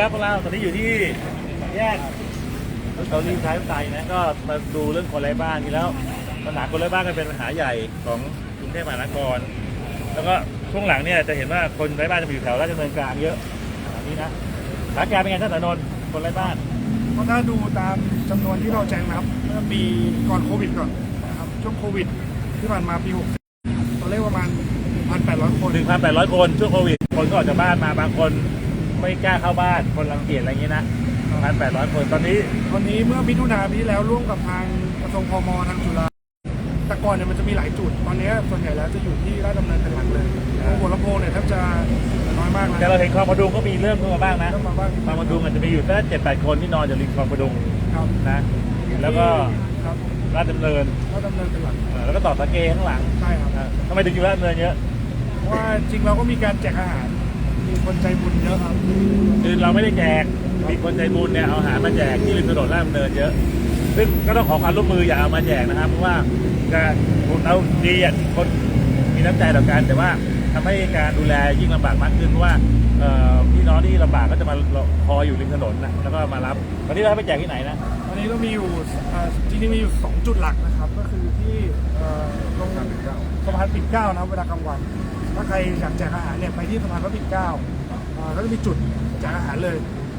ครับพวกเราตอนนี้อยู่ที่แยกเราลีท้ายไตนะก็มาดูเรื่องคนไร้บ้านนี่แล้วปัญหาคนไร้บ้านก็เป็นปัญหาใหญ่ของกรุงเทพมหานคร แล้วก็ช่วงหลังเนี่ยจะเห็นว่าคนไร้บ้านจะมาอยู่แถวราชดำเนินกลางเยอะอันนี้นะสถานการณ์เป็นไงท่านอนนท์คนไร้บ้านเพราะถ้าดูตามจำนวนที่เราแจ้งนะครับเมื่อปีก่อนโควิดก่อนนะครับช่วงโควิดที่ผ่านมาปี6ตัวเลขประมาณ1,800 คน1,800 คนช่วงโควิดคนก็ออกจากบ้านมาบางคน ไม่กล้าเข้าบ้านคนรังเกียจอะไรอย่างนี้นะ1,800คนตอนนี้วันนี้เมื่อมิถุนาปีที่แล้วร่วมกับทางกระทรวงพมทางจุฬาแต่ก่อนเนี่ยมันจะมีหลายจุด ตอนนี้ส่วนใหญ่แล้วจะอยู่ที่ราชดำเนินเป็นหลักเลยตรงหัวลำโพงเนี่ยแทบจะน้อยมากแต่นะเราเห็นคลองประดุงก็มีเริ่มเข้ามาบ้างนะเริ่มมาบ้างคลองประดุงอาจจะมีอยู่แค่เจ็ดแปดคนที่นอนอยู่ริมคลองประดุงครับนะแล้วก็ครับราชดำเนินราชดำเนินเป็นหลักเออแล้วก็ต่อสะเกข้างหลังใช่ครับนะทำไมถึงอยู่ราชดำเนินเยอะเพราะว่าจริงเราก็มีการแจกอาหาร มีคนใจบุญเยอะครับคือเราไม่ได้แจกมีคนใจบุญเนี่ยเอาอาหารมาแจกที่ริมถนนราชดำเนินเยอะ ซึ่งก็ต้องขอความร่วมมืออย่าเอามาแจกนะครับ เพราะว่าการเราดีอะคนมีน้ำใจต่อกันแต่ว่าทำให้การดูแลยิ่งลำบากมากขึ้นเพราะว่าเอ่อพี่น้องที่ลำบากก็จะมาคอยอยู่ริมถนนนะแล้วก็มารับวันนี้เราให้ไปแจกที่ไหนนะวันนี้เรามีอยู่เอ่อจริงๆมีอยู่ 2 จุดหลักนะครับ ก็คือที่เอ่อตรงสะพานปิ่นเกล้านะครับเวลากลางวัน ถ้าใครอยากแจกอาหารเนี่ยไปที่สะพานพระปิ่นเกล้าเอ่อก็จะมีจุดแจกอาหารเลย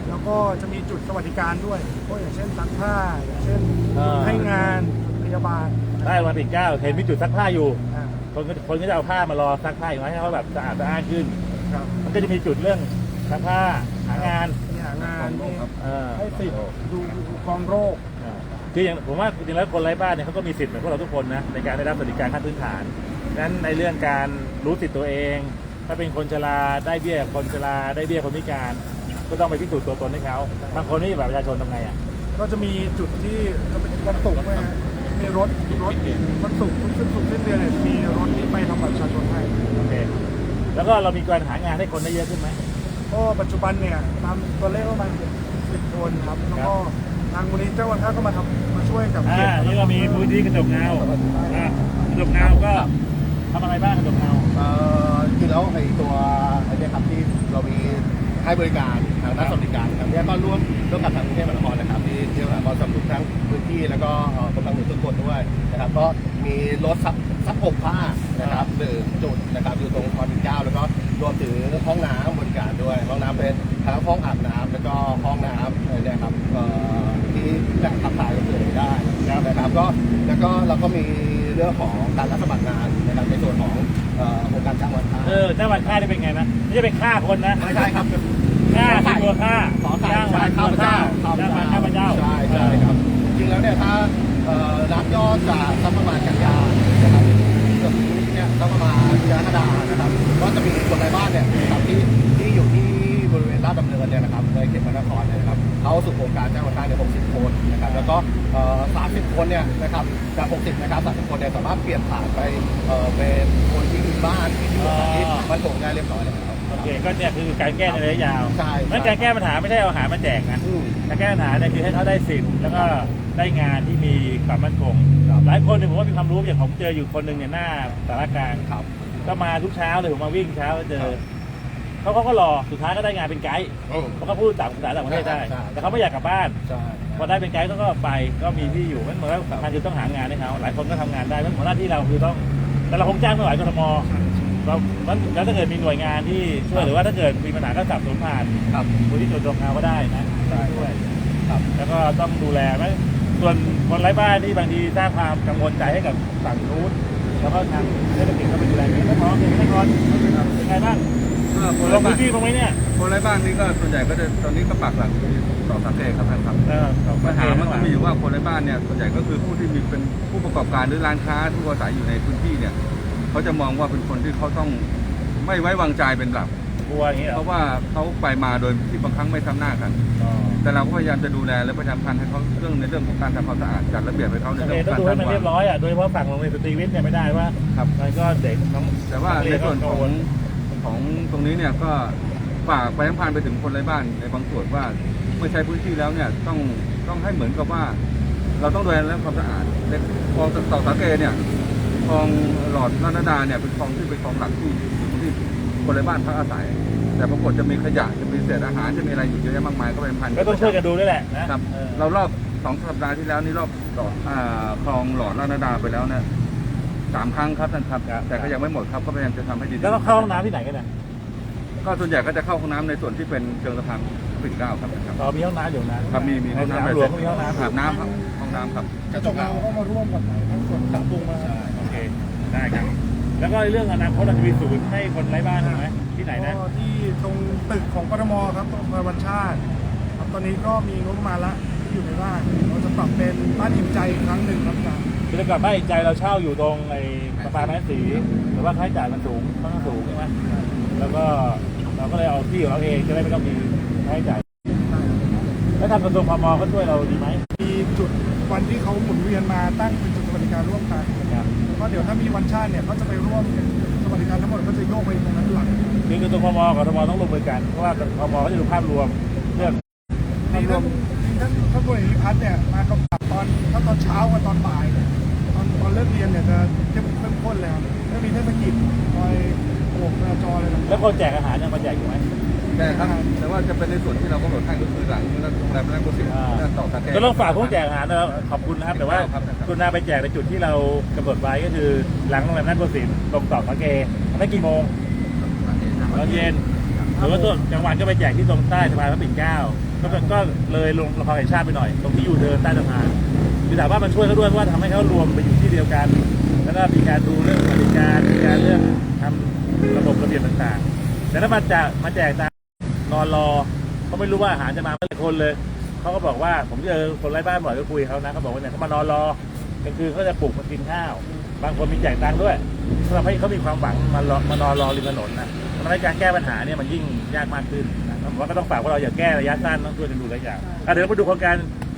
แล้วก็จะมีจุดสวัสดิการด้วยก็อย่างเช่นซักผ้าอย่างเช่นอ่าให้งานพยาบาลได้วันปิ่นเกล้าเห็นมีจุดซักผ้าอยู่อ่าคนก็คนก็จะเอาผ้ามารอซักผ้าอยู่ให้เขาแบบสะอาดสะอ้านขึ้นครับมันก็จะมีจุดเรื่องซักผ้าหางานมีหางานมีเออให้สิทธิ์ดูดูกองโรคเออคืออย่างผมว่าจริงๆแล้วคนไร้บ้านเนี่ยเขาก็มีสิทธิ์เหมือนพวกเราทุกคนนะในการได้รับสวัสดิการขั้นพื้นฐาน นั้นในเรื่องการรู้สิทธิ์ตัวเอง ถ้าเป็นคนชราได้เบี้ยคนชราได้เบี้ยคนพิการ ก็ต้องไปพิสูจน์ตัวตนให้เขาบางคนนี่แบบประชาชนทำไงอะก็จะมีจุดที่จะเป็นวันศุกร์นะฮะมีรถรถวันศุกร์ทุกขึ้นศุกร์สิ้นเดือนเนี่ยมีรถที่ไปทำบัตรประชาชนให้โอเคแล้วก็เรามีการหางานให้คนได้เยอะขึ้นไหมก็ปัจจุบันเนี่ยตามตัวเลขประมาณสิบคนครับแล้วก็ทางมูลนิธิเจ้าวันท่าก็มาทำมาช่วยกับอ่าเก็บนี่เรามีพื้นที่กระจกเงาอ่ากระจกเงาก็ ทำอะไรบ้างกระจกเงาเอ่อจริงๆแล้วไอ้ตัวไอ้เนี่ยครับที่เรามีให้บริการทางด้านสวัสดิการครับเนี่ยก็ร่วมร่วมกับทางกรุงเทพมหานครนะครับที่ที่มหานครสนับสนุนทั้งพื้นที่แล้วก็เอ่อกำลังหนุนทุกคนด้วยนะครับก็มีรถซักซักอบผ้านะครับหนึ่งจุดนะครับอยู่ตรงคอนเก้าแล้วก็รวมถึงห้องน้ำบริการด้วยห้องน้ำเป็นทั้งห้องอาบน้ำแล้วก็ห้องน้ำอะไรเนี่ยครับเอ่อที่จะขับถ่ายก็คือได้นะครับก็แล้วก็เราก็มี เรื่องของการรับสมัครงานนะครับในส่วนของเอ่อโครงการจ้างวันค้าเออจ้างวันฆ่าได้เป็นไงนะไม่ใช่เป็นฆ่าคนนะไม่ใช่ครับฆ่าคือตัวฆ่าขอใส่จ้างวันข้าตัวพฆ่าเจ้าจ้างวันข้าพเจ้าใช่ใช่ครับจริงๆแล้วเนี่ยถ้าเอ่อรับยอดจากสักประมาณกันยานะครับเกือบเนี่ยสักประมาณกรกฎานะครับก็จะมีคนในบ้านเนี่ยนะครับที่ที่อยู่ที่ บริเวณลาดดำเนินเนี่ยนะครับในเขตพระนครเนี่ยนะครับเขาสู่โครงการจ้างวันค้าเนี่ย60 คนนะครับแล้วก็เอ่อ30 คนเนี่ยนะครับจาก 60 นะครับ 30 คนเนี่ยสามารถเปลี่ยนผ่านไปเอ่อเป็นคนที่มีบ้านที่อยู่ที่มันส่งงานเรียบร้อยแล้วครับโอเคก็เนี่ยคือการแก้ในระยะยาวใช่งั้นการแก้ปัญหาไม่ใช่เอาอาหารมาแจกนะอืมการแก้ปัญหาเนี่ยคือให้เขาได้สิทธิ์แล้วก็ได้งานที่มีความมั่นคงครับหลายคนเนี่ยผมว่ามีความรู้อย่างผมเจออยู่คนหนึ่งเนี่ยหน้าสารกลางครับก็มาทุกเช้าเลยผมมาวิ่งเช้าก็เจอครับ เขาเขาก็รอสุดท้ายก็ได้งานเป็นไกด์อืมเพราะเขาพูดต่างภาษาต่างประเทศได้ ใช่ แต่เขาไม่อยากกลับบ้าน ใช่ พอได้เป็นไกด์เขาก็ไปก็มีที่อยู่มันเหมือนว่าสำคัญคือต้องหางานให้เขาหลายคนก็ทำงานได้มันเหมือนหน้าที่เราคือต้อง แต่เราคงจ้างไม่ไหวกทมเรามันแล้วถ้าเกิดมีหน่วยงานที่ช่วยหรือว่าถ้าเกิดมีปัญหาก็สับสนผ่านครับ มูลที่จุดตรงงานก็ได้นะได้ ช่วย ครับ แล้วก็ต้องดูแลไหมส่วนคนไร้บ้านที่บางทีสร้างความกังวลใจให้กับฝั่งนู้นแล้วก็ทางเทศกิจก็ไปดูแลไม่พร้อมเลยไม่พร้อมเป็นไงบ้าง ก็คนลไร้งบ้าพื้นนที่ตรงไหมเนี่ยคนไร้บ้านนี่ก็ส่วนใหญ่ก็จะตอนนี้ก็ปักหลักที่ต่อสังเกตครับท่านครับเออปัญหามันก็มีอยู่ว่าคนไร้บ้านเนี่ยส่วนใหญ่ก็คือผู้ที่มีเป็นผู้ประกอบการหรือร้านค้าผู้อาศัยอยู่ในพื้นที่เนี่ยเขาจะมองว่าเป็นคนที่เขาต้องไม่ไว้วางใจเป็นหลัก กลัวอย่างนี้เหรเพอราะว่าเขาไปมาโดยที่บางครั้งไม่ทำหน้ากัน อ๋อแต่เราก็พยายามจะดูแลและประชาสัมพันธ์ให้เขาเรื่องในเรื่องของการทำความสะอาดจัดระเบียบให้เขาในโอเรื่เคองของต้องการดูให้มันทำเรียบร้อยอะโดยเฉพาะฝั่งโรงเรียนสตรีวิทย์เนี่ยไม่ได้ว่าครับ มันก็เด็กน้องแต่ว่านักในเรียนส่วนก็ขกัองวล ของตรงนี้เนี่ยก็ฝากไปทั้งพันไปถึงคนไร้บ้านในบางส่วนว่าเมื่อใช้พื้นที่แล้วเนี่ยต้องต้องให้เหมือนกับว่า เราต้องดูแลเรื่องความสะอาดในคลองต่อสาเกเนี่ยคลองหลอดนานาดาเนี่ยเป็นคลองที่เป็นคลองหลักที่ที่คนไร้บ้านพักอาศัย แต่ปรากฏจะมีขยะจะมีเศษอาหารจะมีอะไรอยู่เยอะแยะมากมายก็เป็นพันก็ต้องช่วยกันดูด้วยแหละนะครับเออเรารอบสองสัปดาห์ที่แล้วนี่รอบต่ออ่าคลองหลอดลาดนาดาไปแล้วเนี่ย สามครั้งครับท่านครับแต่ก็ยังไม่หมดครับก็พยายามจะทำให้ดีที่สุดแล้วก็เข้าห้องน้ำที่ไหนกันเนี่ยก็ส่วนใหญ่ก็จะเข้าห้องน้ำในส่วนที่เป็นเชิงสะพานปิ่นเกล้าครับนะครับอ๋อมีห้องน้ำอยู่นะครับมีมีห้องน้ำในสนามหลวงก็มีห้องน้ำอาบน้ำครับห้องน้ำครับ กระจกเงาก็มาร่วมกันทั้งส่วนปรับปรุงมาโอเคได้ครับ แล้วก็เรื่องอนาคตเราจะมีศูนย์ให้คนไร้บ้านถูกไหมที่ไหนนะก็ที่ตรงตึกของกทมครับตรงพวันชาติครับตอนนี้ก็มีงบประมาณละที่อยู่ในบ้านเราจะปรับเป็นบ้านอิ่มใจอีกครั้งหนึ่งครับอาจารย์ กิจกรรมบ้านใจเราเช่าอยู่ตรงไอ้สะพานแม่สีหรือว่าค่าใช้จ่ายมันสูงค่อนข้างสูงใช่ไหมแล้วก็เราก็เลยเอาที่ของเราเองจะได้ไม่ต้องมีค่าใช้จ่ายแล้วทางกระทรวงพมก็ช่วยเราดีไหมมีจุดวันที่เขาหมุนเวียนมาตั้งเป็นจุดสวัสดิการร่วมกันครับแล้วก็เดี๋ยวถ้ามีวันชาติเนี่ยเขาจะไปร่วมสวัสดิการทั้งหมดก็จะโยกไปตรงนั้นหลังคือกระทรวงพมกับทมต้องลงมือกันเพราะว่ากระทรวงพมก็จะดูภาพรวมเรื่องมีท่านท่านท่านผู้บริหารพัฒน์เนี่ยมากำกับตอนถ้าตอนเช้ากับตอนบ่ายเนี่ยตอนตอน เลิกเรียนเนี่ยจะเข้มเข้มข้นเลยครับแล้วมีเทศกิจคอยโบกจราจรอะไรต่างๆ แล้วคนแจกอาหารเนี่ยมาแจกอยู่ไหม แต่ครับ แต่ว่าจะเป็นในส่วนที่เรากำหนดให้ก็คือหลังโรงแรมนั่นก็สิบนั่นต่อสาแกก็ต้องฝากผู้แจกอาหารนะครับขอบคุณนะครับแต่ว่าครับครับ คุณนาไปแจกในจุดที่เรากำหนดไว้ก็คือหลังโรงแรมนัทโกสินทร์ตรงต่อพระเกไม่กี่โมงตอนเย็นหรือว่าตัวกลางวันก็ไปแจกที่ตรงใต้สะพานพระปิ่นเกล้าก็เป็นก็เลยลงละครแห่งชาติไปหน่อย ตรงที่อยู่เดินใต้สะพาน คือถามว่ามันช่วยเขาด้วยเพราะว่าทำให้เขารวมไปอยู่ที่เดียวกัน แล้วก็มีการดูเรื่องสวัสดิการมีการเรื่องทำระบบระเบียบต่างๆ แต่ถ้ามาจะมาแจกตามนอนรอเขาไม่รู้ว่าอาหารจะมาเมื่อไหร่คนเลยเขาก็บอกว่าผมเจอคนไร้บ้านบ่อยก็คุยเขานะเขาบอกว่าเนี่ยเขามานอนรอกลางคืนเขาจะปลุกมากินข้าว บางคนมีแจกตังค์ด้วยทำให้เขามีความหวังมารอมานอนรอริมถนนนะทำให้การแก้ปัญหาเนี่ยมันยิ่งยากมากขึ้นนะผมว่าก็ต้องฝากว่าเราอย่าแก้ระยะสั้นต้องช่วยกันดูระยะยาวเดี๋ยวเรามาดูโครงการ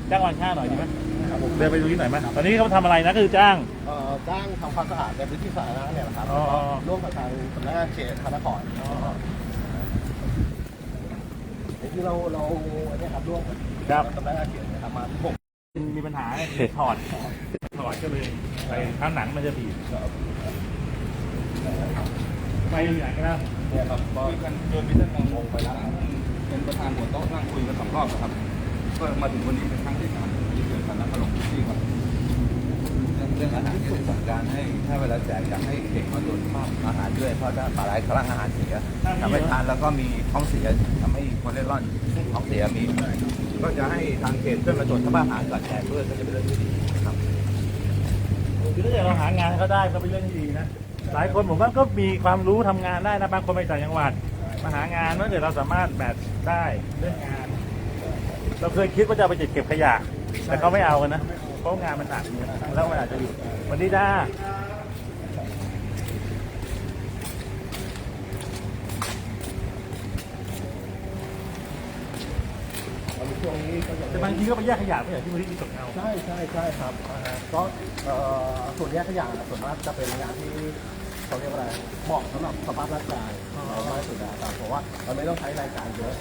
จ้างวันค่าหน่อยดีไหม เดินไปดูที่หน่อยไหมตอนนี้เขาทำอะไรนะก็คือจ้าง เอ่อจ้างทำความสะอาดในพื้นที่สาธารณะเนี่ยนะครับอ๋อ ร่วมกับทางสำนักงานเขตพระนครที่เราเราเนี่ยครับร่วมกับครับ สำนักงานเขตนะครับมาหกมีปัญหาถอดถอดก็เลยไปข้างหนังมันจะบีบไปอยู่ไหนกันแล้วเนี่ยครับก็คุยกันโดยมีท่านมองลงไปแล้วเป็นประธานหัวโต๊ะนั่งคุยกันสองรอบนะครับ ก็มาถึงวันนี้เป็นครั้งที่สามที่ เกิดการนัดมาลงพื้นที่ครับเรื่องอาหารที่สั่งการให้ถ้าเวลาแจกอยากให้เด็กมาตรวจภาพอาหารด้วย เพราะถ้าปลาไหลคลั่งอาหารเสียทำให้ทานแล้วก็มีท้องเสียทำให้คนเล่ร่อนท้องเสียมี ก็จะให้ทางเขตช่วยมาตรวจสภาพอาหารก่อนแจกด้วยก็จะเป็นเรื่องที่ดีครับคือถ้าเกิดเราหางานให้เขาได้ก็เป็นเรื่องที่ดีนะหลายคนผมว่าก็มีความรู้ทำงานได้นะบางคนไปต่างจังหวัดมาหางานถ้าเกิดเราสามารถแบบได้เรื่องงาน เราเคยคิดว่าจะเอาไปเก็บขยะ แต่เขาไม่เอากันนะเพราะงานมันหนักแล้วมันอาจจะอยู่วันนี้ด้าช่วงนี้ก็จะแต่บางทีก็ไปแยกขยะไม่อย่างที่มูลนิธิตกเอาใช่ใช่ใช่ครับอ่าฮะก็เอ่อส่วนแยกขยะส่วนมากจะเป็นงานที่เขาเรียกว่าอะไรเหมาะสำหรับสภาพร่างกายเราไม่สุดนะครับเพราะว่าเราไม่ต้องใช้แรงกายเยอะ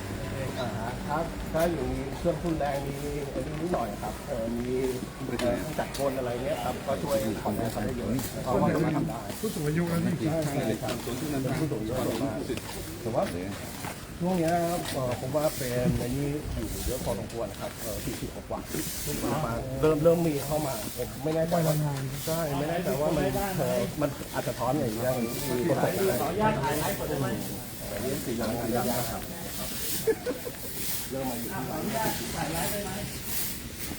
อ่าฮะถ้าถ้าอยู่มีเครื่องทุนแรงมีอันนี้นิดหน่อยครับเออมีเอ่อจัดกลอะไรเงี้ยครับก็ช่วยผ่อนแรงเขาได้เยอะเพราะว่าทำได้ ผู้สูงอายุแล้วนี่ใช่ใช่ครับผู้สูงอายุมากแต่ว่าช่วงเนี้ยเอ่อผมว่าเป็นในนี้อยู่เยอะพอสมควรนะครับเออสี่สิบกว่าๆเริ่มเริ่มมีเข้ามาผมไม่แน่ใจว่าใช่ไม่แน่ใจว่ามันเออมันอาจจะท้อนอย่างนี้อย่างนี้คือคนไหนอะไรขออนุญาตถ่ายไลฟ์ก่อนได้ไหมนี่สี่อย่างยากครับ เริ่มมาอยู่ที่ถ่ายไลฟ์ได้ไหม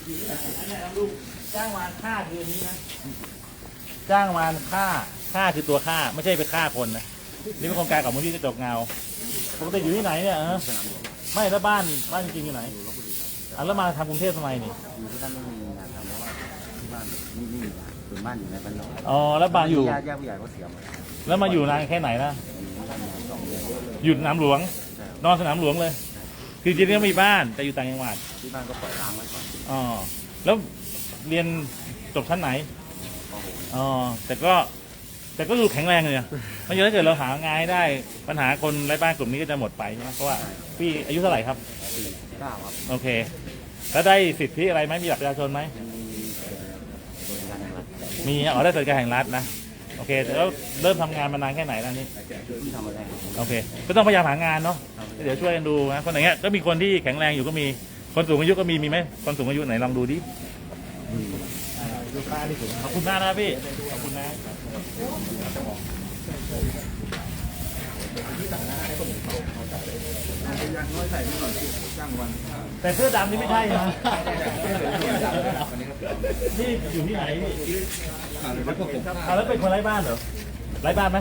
อยู่ที่ไหนอันนี้ลูกจ้างวานฆ่าคืออันนี้นะจ้างวานฆ่าฆ่าคือตัวฆ่าไม่ใช่ไปฆ่าคนนะนี่เป็นโครงการของมูลที่กระจกเงาปกติอยู่ที่ไหนเนี่ยฮะไม่แล้วบ้านบ้านจริงๆอยู่ไหนอะแล้วมาทำกรุงเทพทำไมนี่อยู่ที่บ้านไม่มีงานทำเพราะว่าที่บ้านไม่มีส่วนบ้านอยู่ในบ้านนอกอ๋อแล้วบ้านอยู่ ญาติญาติผู้ใหญ่ก็เสียหมดแล้วมาอยู่นานแค่ไหนนะอยู่บ้านสองเดือนอยู่สนามหลวง นอนสนามหลวงเลย คือจริงๆก็มีบ้านแต่อยู่ต่างจังหวัดที่บ้านก็ปล่อยล้างไว้ก่อนอ๋อแล้วเรียนจบชั้นไหนป .6 อ๋อแต่ก็แต่ก็ดูแข็งแรงเลยอะเพราะฉะนั้นถ้าเกิดเราหางานให้ได้ปัญหาคนไร้บ้านกลุ่มนี้ก็จะหมดไปใช่ไหมเพราะว่าพี่อายุเท่าไหร่ครับ สี่เก้าครับโอเค แล้วได้สิทธิอะไรไหมมีบัตรประชาชนไหมมีบริการนะครับมีอ๋อได้สวัสดิการแห่งรัฐนะโอเคแล้วเริ่มทำงานมานานแค่ไหนแล้วนี่ที่ทำอะไรครับโอเค ก็ต้องพยายามหางานเนาะเดี๋ยวช่วยกันดูนะคนไหนเงี้ยก็มีคนที่แข็งแรงอยู่ก็มีคนสูงอายุก็มีมีไหมคนสูงอายุไหนลองดูดิอ่าดูป้าที่สูงขอบคุณมากนะพี่ขอบคุณนะ อย่างน้อยใส่ไปก่อนจ้างวันแต่เสื้อดำนี่ไม่ใช่นะนี่อยู่ที่ไหนพี่แล้วพวกผมอะแล้วเป็นคนไร้บ้านเหรอไร้บ้านไหม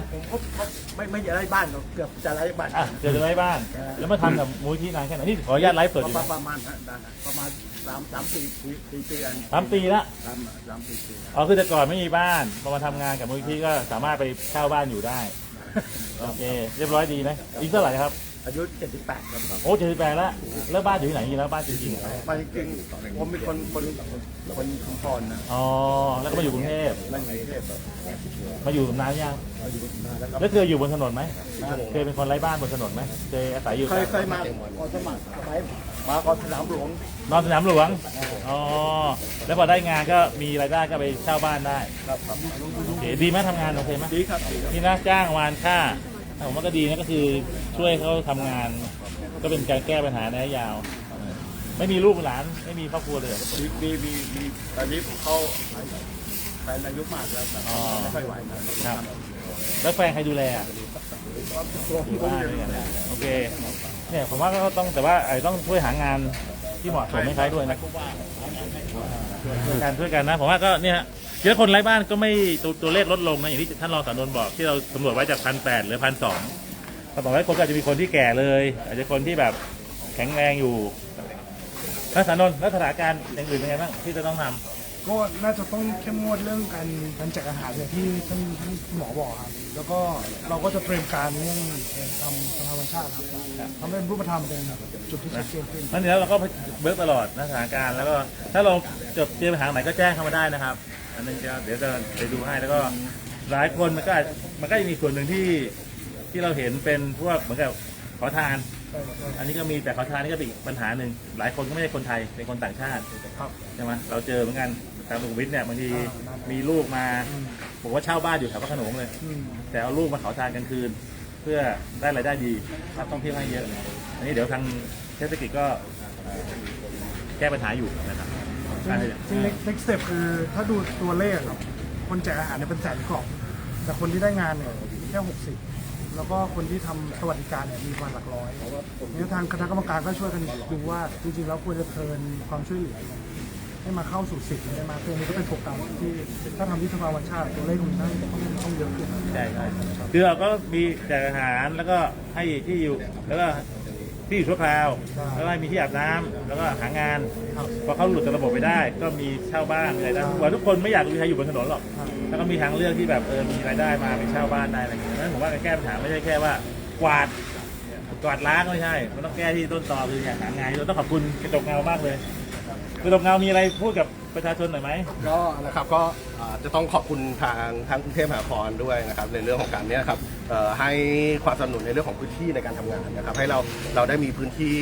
ไม่ไม่จะได้บ้านหรอกเกือบจะได้บ้านอะเดี๋ยวจะไร้บ้าน แล้วมาทำกับมูลที่นานแค่ไหนนี่ขออนุญาตไลฟ์สดอยู่นะประมาณนั้นประมาณสามสามสี่ปีปีอันสามปีละสามสามสี่ปีอ๋อคือแต่ก่อนไม่มีบ้านพอมาทำงานกับมูลที่ก็สามารถไปเช่าบ้านอยู่ได้โอเคเรียบร้อยดีนะอีกเท่าไหร่ครับ อายุเจ็ดสิบแปดครับโอ้เจ็ดสิบแปดแล้วแล้วบ้านอยู่ที่ไหนนี่แล้วบ้านจริงๆเหรอไปจริงผมเป็นคนคนคนชุมพรนะอ๋อแล้วก็มาอยู่กรุงเทพนั่นเองเทพมาอยู่นานยังแล้วเคยอยู่บนถนนไหมเคยเป็นคนไร้บ้านบนถนนไหมเคยอาศัยอยู่เคยเคยมาขอสมัครไปมาก่อนสนามหลวงนอนสนามหลวงอ๋อแล้วพอได้งานก็มีรายได้ก็ไปเช่าบ้านได้ครับครับโอเคดีไหมทำงานโอเคไหมดีครับดีครับ นี่นะจ้างวานค่า ผมว่าก็ดีนะก็คือช่วยเขาทำงาน ก็เป็นการแก้ปัญหาในระยะยาว ไม่มีลูกหลานไม่มีครอบครัวเลยเหรอ มีมีมีมีตอนนี้เขาแฟนอายุมากแล้วแต่อ๋อ ไม่ค่อยไหวนะครับ แล้วแฟนใครดูแลอะ ตัวอยู่ผมบ้านเอด้วยงกันนะโอเค เนี่ยผมว่าก็ต้องแต่ว่าไอ้ต้องช่วยหางานที่เหมาะสมให้ใครด้วยนะช่วยกันช่วยกันนะ ผมว่าก็เนี่ย เยอะคนไร้บ้านก็ไม่ตัวตัวเลขลดลงนะอย่างที่ท่านรองสานนท์บอกที่เราสำรวจไว้จากพันแปดหรือพันสองเราบอกว่าคนก็อาจจะมีคนที่แก่เลย อาจจะคนที่แบบแข็งแรงอยู่ท่านสานนท์แล้วสถานการณ์อย่างอื่นเป็นไงบ้างที่จะต้องทำก็น่าจะต้องเข้มงวดเรื่องการการแจกอาหารอย่างที่ท่านท่านหมอบอกครับ แล้วก็เราก็จะเตรียมการเรื่องเอ่อทำสภาบัญชาติครับทำให้เป็นรูปธรรมเป็นจุดที่ชัดเจนขึ้น นั่นแล้วเราก็เบิร์กตลอดนะสถานการณ์แล้วก็ถ้าเราจดเตรียมปัญหาไหนก็แจ้งเข้ามาได้นะครับ อันนั้นจะเดี๋ยวจะไปดูให้แล้วก็หลายคนมันก็มันก็จะมีส่วนหนึ่งที่ที่เราเห็นเป็นพวกเหมือนกับขอทาน อันนี้ก็มีแต่ขอทานนี่ก็เป็นอีกปัญหาหนึ่งหลายคนก็ไม่ใช่คนไทยเป็นคนต่างชาติครับ ใช่ไหมเราเจอเหมือนกันทางสุขุมวิทเนี่ยบางทีมีลูกมาผมว่าเช่าบ้านอยู่แถวพระโขนงเลย อืม แต่เอาลูกมาขอทานกลางคืน เพื่อได้รายได้ดีนักท่องเที่ยวให้เยอะ อันนี้เดี๋ยวทางเทศกิจก็เอ่อแก้ปัญหาอยู่นะครับ ซึ่งซึ่ง next step คือถ้าดูตัวเลขครับคนแจกอาหารเนี่ยเป็นแสนกล่อง แต่คนที่ได้งานเนี่ยแค่หกสิบแล้วก็คนที่ทำสวัสดิการเนี่ยมีประมาณหลักร้อยนี่ทางคณะกรรมการก็ช่วยกันดูว่าจริงๆแล้วควรจะเทินความช่วยเหลือเนี่ยให้มาเข้าสู่สิทธิ์ได้มากขึ้นนี่ก็เป็นโปรแการที่ถ้าทำที่สภาวันชาติตัวเลขมันต้องต้องต้องเยอะขึ้น ใช่ใช่คือเราก็มีแจกอาหารแล้วก็ให้ที่อยู่แล้วก็ ที่อยู่ชั่วคราวแล้วก็มีที่อาบน้ำแล้วก็หางานพอเขาหลุดจากระบบไปได้ ก็มีเช่าบ้านมีรายได้ว่าทุกคนไม่อยากมีใครอยู่บนถนนหรอกแล้วก็มีทางเลือกที่แบบเออมีรายได้มาไปเช่าบ้านได้อะไรอย่างเงี้ยนั้นผมว่าการแก้ปัญหาไม่ใช่แค่ว่ากวาดกวาดล้างไม่ใช่มันต้องแก้ที่ต้นตอคืออยากหางานเราต้องขอบคุณกระจกเงามากเลยกระจกเงามีอะไรพูดกับ ประชาชนหน่อยไหมก็นะครับก็อ่าจะต้องขอบคุณทางทางกรุงเทพมหานครด้วยนะครับในเรื่องของการเนี้ยครับเอ่อให้ความสนับสนุนในเรื่องของพื้นที่ในการทำงานนะครับให้เราเราได้มีพื้นที่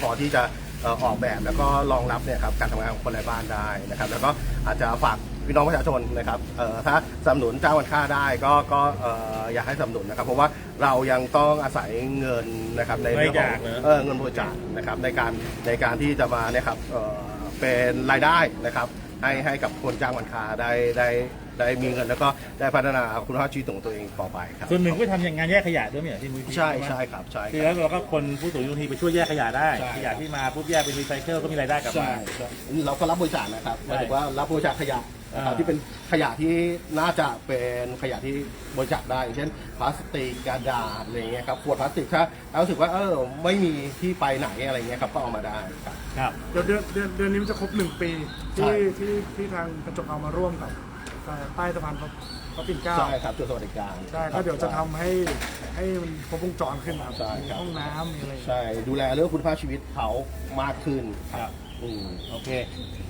พอที่จะเอ่อออกแบบแล้วก็รองรับเนี่ยครับการทำงานของคนไร้บ้านได้นะครับแล้วก็อาจจะฝากพี่น้องประชาชนนะครับเอ่อถ้าสนับสนุนจ้างวันค่าได้ก็ก็เอ่ออยากให้สนับสนุนนะครับ เพราะว่าเรายังต้องอาศัยเงินนะครับในเรื่องของบริจาคเหรอเออเงินบริจาคนะครับในการในการที่จะมาเนี่ยครับเอ่อ เป็นรายได้นะครับ ให้ให้กับคนจ้างวันค้าได้ได้ได้มีเงินแล้วก็ได้พัฒนาคุณภาพชีวิตของตัวเองต่อไปครับส่วนหนึ่งก็ไปทำอย่างงานแยกขยะด้วยไหมเหรอที่มูลที่ใช่ไหมใช่ครับใช่คือคแล้รับ วเราก็คนผู้สูงอายุบางทีไปช่วยแยกขยะได้ ใช่ ขยะที่มาปุ๊บแยกเป็นรีไซเคิลก็มีรายได้กลับใช่มา ใช่เราก็รับบริจาคนะครับหใช่มายถึงว่ารับบริจาคขยะ นะครับอ่า ที่เป็นขยะที่น่าจะเป็นขยะที่บริจาคได้อย่างเช่นพลาสติกกระดาษอะไรเงี้ยครับขวดพลาสติกถ้าเรารู้สึกว่าเออไม่มีที่ไปไหนอะไรเงี้ยครับก็เอามาได้ครับ ครับ เดี๋ยวเดือนเดือนเดือนนี้มันจะครบหนึ่งปีใช่ ที่ที่ที่ทางกระจกเอามาร่วมกับเอ่อใต้สะพานพระพระปิ่นเกล้าใช่ครับจุดสวัสดิการ ใช่ก็เดี๋ยวจะทำให้ให้มันครบวงจรขึ้นครับใช่มีครับ ห้องน้ำมีอะไร ใช่ดูแลเรื่องคุณภาพชีวิตเขามากขึ้นครับ อืมโอเค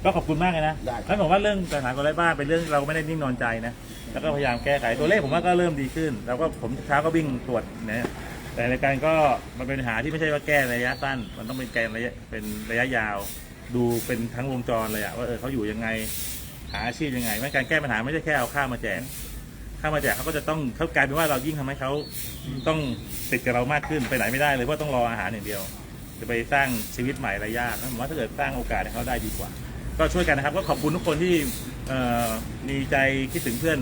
ก็ขอบคุณมากเลยนะได้ครับ แล้วผมว่าเรื่องปัญหาคนไร้บ้านเป็นเรื่องเราไม่ได้นิ่งนอนใจนะ แล้วก็พยายามแก้ไขตัวเลขผมว่าก็เริ่มดีขึ้น แล้วก็ผมเช้าก็วิ่งตรวจเนี่ยแต่ในการก็มันเป็นปัญหาที่ไม่ใช่ว่าแก้ในระยะสั้น มันต้องเป็นแก้ระยะเป็นระยะยาว ดูเป็นทั้งวงจรเลยอะว่าเออเขาอยู่ยังไง หาอาชีพยังไงไม่การแก้ปัญหาไม่ใช่แค่เอาข้าวมาแจกถ้ามาแจกเขาก็จะต้องเขากลายเป็นว่าเรายิ่งทำให้เขาต้องติดกับเรามากขึ้นไปไหนไม่ได้เลยเพราะต้องรออาหารอย่างเดียว จะไปสร้างชีวิตใหม่อะไรยากนะผมว่าถ้าเกิดสร้างโอกาสให้เขาได้ดีกว่า ก็ช่วยกันนะครับก็ขอบคุณทุกคนที่เอ่อมีใจคิดถึงเพื่อน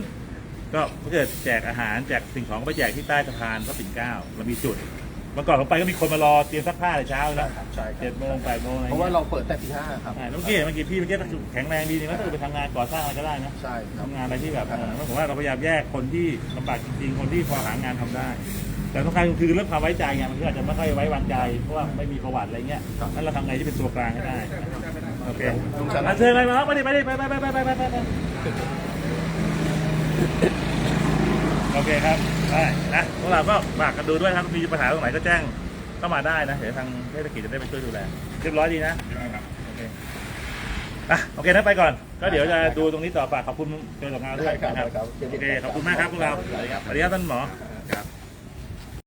ก็ถ้าเกิดแจกอาหารแจกสิ่งของไปแจกที่ใต้สะพานพระปิ่นเกล้าเรามีจุดเมื่อก่อนผมไปก็มีคนมารอเตรียมซักผ้าแต่เช้านะใช่ครับเจ็ดโมงแปดโมงอะไรเพเงี้ยราะว่าเราเปิดแต่ตีห้าครับใช่เมื่อกี้เมื่อกี้พี่เมื่อกี้แข็งแรงดีนี่ว่าถ้าเกิดไปทำงานก่อสร้างอะไรก็ได้นะใช่ครับทำงานอะไรที่แบบเออผมว่าเราพยายามแยกคนที่ลำบากจริงๆคนที่พอหางานทำได้ แต่สำคัญคือเรื่องความไว้ใจไงมันก็อาจจะไม่ค่อยไว้วางใจเพราะว่าไม่มีประวัติอะไรเงี้ยนั้นเราทำไงที่เป็นตัวกลางให้ได้โอเคมาเชิญเลยมาครับไปดิไปดิไปไปไปไปไปไปไปโอเคครับได้นะพวกเราก็ฝากกันดูด้วยครับมีปัญหาตรงไหนก็แจ้งเข้ามาได้นะเดี๋ยวทางเทศกิจจะได้ไปช่วยดูแลเรียบร้อยดีนะโอเคอะโอเคนะไปก่อน ก็เดี๋ยวจะดูตรงนี้ต่อฝากขอบคุณเจ้าของงานด้วยได้ครับนะครับได้ครับโอเคขอบคุณมากครับพวกเราสวัสดีครับสวัสดีครับท่านหมอครับ